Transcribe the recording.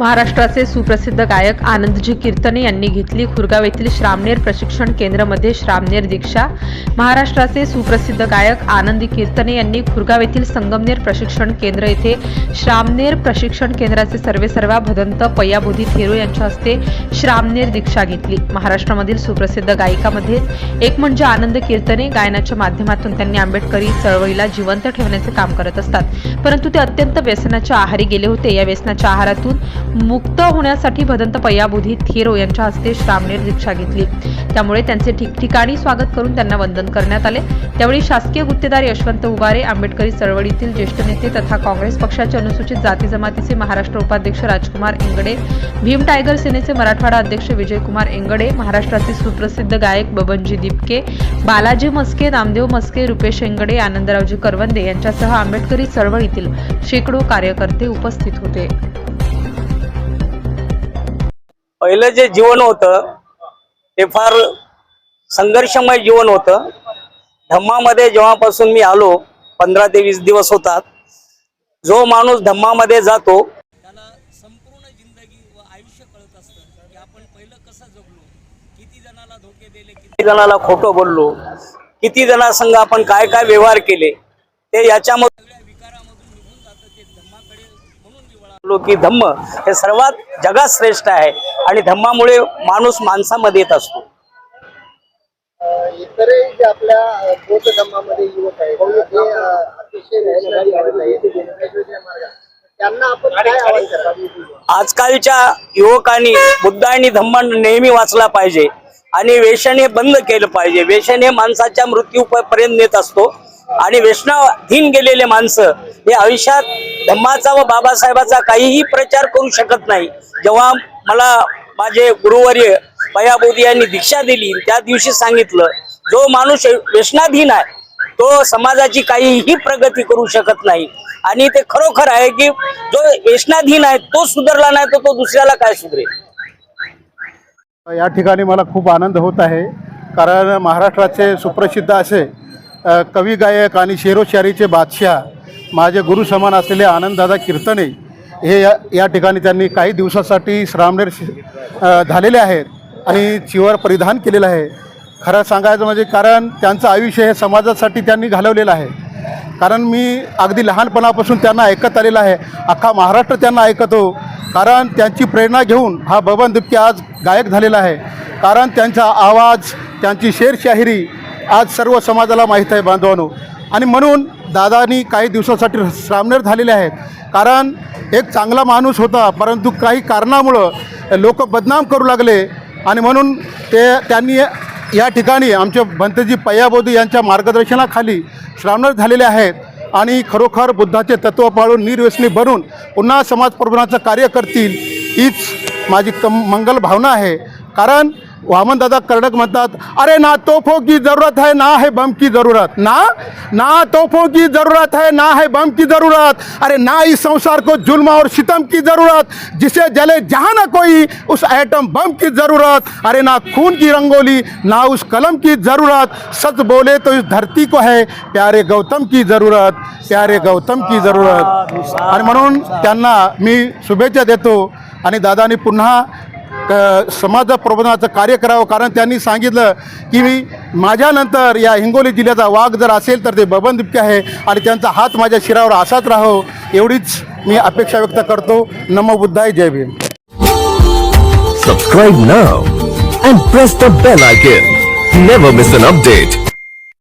महाराष्ट्राचे सुप्रसिद्ध गायक आनंदजी कीर्तने यांनी घेतली. खुरगाव येथील श्रामनेर प्रशिक्षण केंद्रामध्ये श्रामनेर दीक्षा. महाराष्ट्राचे सुप्रसिद्ध गायक आनंदी कीर्तने यांनी खुरगाव येथील संगमनेर प्रशिक्षण केंद्र येथे श्रामनेर प्रशिक्षण केंद्राचे सर्वेसर्वा भदंत पय्याबोधी थेरो यांच्या हस्ते श्रामनेर दीक्षा घेतली. महाराष्ट्रामधील सुप्रसिद्ध गायिकामध्ये एक म्हणजे आनंद कीर्तने. गायनाच्या माध्यमातून त्यांनी आंबेडकरी चळवळीला जिवंत ठेवण्याचे काम करत असतात. परंतु ते अत्यंत व्यसनाच्या आहारी गेले होते. या व्यसनाच्या आहारातून मुक्त होण्यासाठी भदंत पय्याबुधी थेरो यांच्या हस्ते श्रामनेर दीक्षा घेतली. त्यामुळे त्यांचे ठिकठिकाणी स्वागत करून त्यांना वंदन करण्यात आले. त्यावेळी शासकीय गुत्तेदार यशवंत उगारे आंबेडकरी चळवळीतील ज्येष्ठ नेते तथा काँग्रेस पक्षाचे अनुसूचित जाती जमातीचे महाराष्ट्र उपाध्यक्ष राजकुमार इंगडे भीम टायगर सेनेचे मराठवाडा अध्यक्ष विजयकुमार इंगडे महाराष्ट्राचे सुप्रसिद्ध गायक बबनजी दिपके बालाजी मस्के नामदेव मस्के रुपेश इंगडे आनंदरावजी करवंदे यांच्यासह आंबेडकरी चळवळीतील शेकडो कार्यकर्ते उपस्थित होते. पहिलं जे जीवन होतं ते फार संघर्षमय जीवन होतं. धम्मामध्ये जेव्हापासून मी आलो पंधरा ते वीस दिवस होतात. जो माणूस धम्मामध्ये जातो त्याला संपूर्ण जिंदगी व आयुष्य कळत असतं की आपण पहिलं कसं जगलो किती जणाला धोके दिले किती जणाला खोटं बोललो किती जणांसंग आपण काय काय व्यवहार केले ते याच्यामध्ये विकारामधून निघून धम्माकडे म्हणून की धम्म हे सर्वात जगात श्रेष्ठ आहे. आणि धम्मामुळे माणूस माणसामध्ये येत असतो. इतरही जे आपल्या बौद्ध धर्मामध्ये युवक अतिशय. त्यांना आपण काय आजकालच्या युवकांनी बुद्ध आणि धम्म नेहमी वाचला पाहिजे आणि व्यसन हे बंद केलं पाहिजे. व्यसन हे माणसाच्या मृत्यूपर्यंत नेत असतो आणि व्यसनाधीन गेलेले माणसं हे आयुष्यात धम्माचा व बाबासाहेबाचा काहीही प्रचार करू शकत नाही. जेव्हा मला माझे गुरुवर्य पयाबोधी यांनी दीक्षा दिली. त्या दिवशी सांगितलं जो माणूस व्यसनाधीन आहे तो समाजाची काहीही प्रगती करू शकत नाही. आणि ते खरोखर आहे की जो व्यसनाधीन आहे तो सुधारला नाही तर तो दुसऱ्याला काय सुधरेल? या ठिकाणी मला खूप आनंद होत आहे. कारण महाराष्ट्राचे सुप्रसिद्ध असे कवी गायक आणि शेरोशारीचे बादशाह माझे गुरु समान असलेले आनंददादा कीर्तने हे या या ठिकाणी त्यांनी काही दिवसासाठी श्रामणेर झालेले आहेत आणि चिवर परिधान केलेलं आहे. खरं सांगायचं म्हणजे कारण त्यांचं आयुष्य हे समाजासाठी त्यांनी घालवलेलं आहे. कारण मी अगदी लहानपणापासून त्यांना ऐकत आलेलं आहे. अख्खा महाराष्ट्र त्यांना ऐकतो. कारण त्यांची प्रेरणा घेऊन हा बबन दुपके आज गायक झालेला आहे. कारण त्यांचा आवाज त्यांची शेरशाहिरी आज सर्व समाजाला माहीत आहे बांधवानो. आणि म्हणून दादानी काही दिवसासाठी सामनेर झालेले आहेत. कारण एक चांगला माणूस होता परंतु काही कारणामुळं लोक बदनाम करू लागले. आणि म्हणून ते त्यांनी या ठिकाणी आमचे भंतजी पय्याबोधी यांच्या मार्गदर्शनाखाली श्रावणर झालेले आहेत. आणि खरोखर बुद्धाचे तत्त्व पाळून निर्व्यसनी बनून पुन्हा समाज प्रबोधनाचं कार्य करतील हीच माझी कम मंगल भावना आहे. कारण वामनदादा कर्डक म्हणतात अरे ना तोफों की ज़रूरत है ना है बम की ज़रूरत. ना? ना तोफों की ज़रूरत है ना है बम की ज़रूरत। अरे ना इस संसार को जुल्म और सितम की ज़रूरत। जिसे जले जहाँ न कोई उस एटम बम की ज़रूरत। अरे ना खून की रंगोली ना उस कलम की ज़रूरत। सच बोले तो इस धरती को है प्यारे गौतम की ज़रूरत प्यारे गौतम की ज़रूरत। आणि म्हणून त्यांना मी शुभेच्छा देतो आणि दादानी पुन्हा क- समाज प्रबोधनाचं कार्य करावं कारण त्यांनी सांगितलं की मी माझ्यानंतर या हिंगोली जिल्ह्याचा वाघ जर असेल तर ते बबन दिपके आहे आणि त्यांचा हात माझ्या शिरावर असाच राहो एवढीच मी अपेक्षा व्यक्त करतो नमो बुद्धाय जय Bhim subscribe now and press the bell icon. Never miss an update.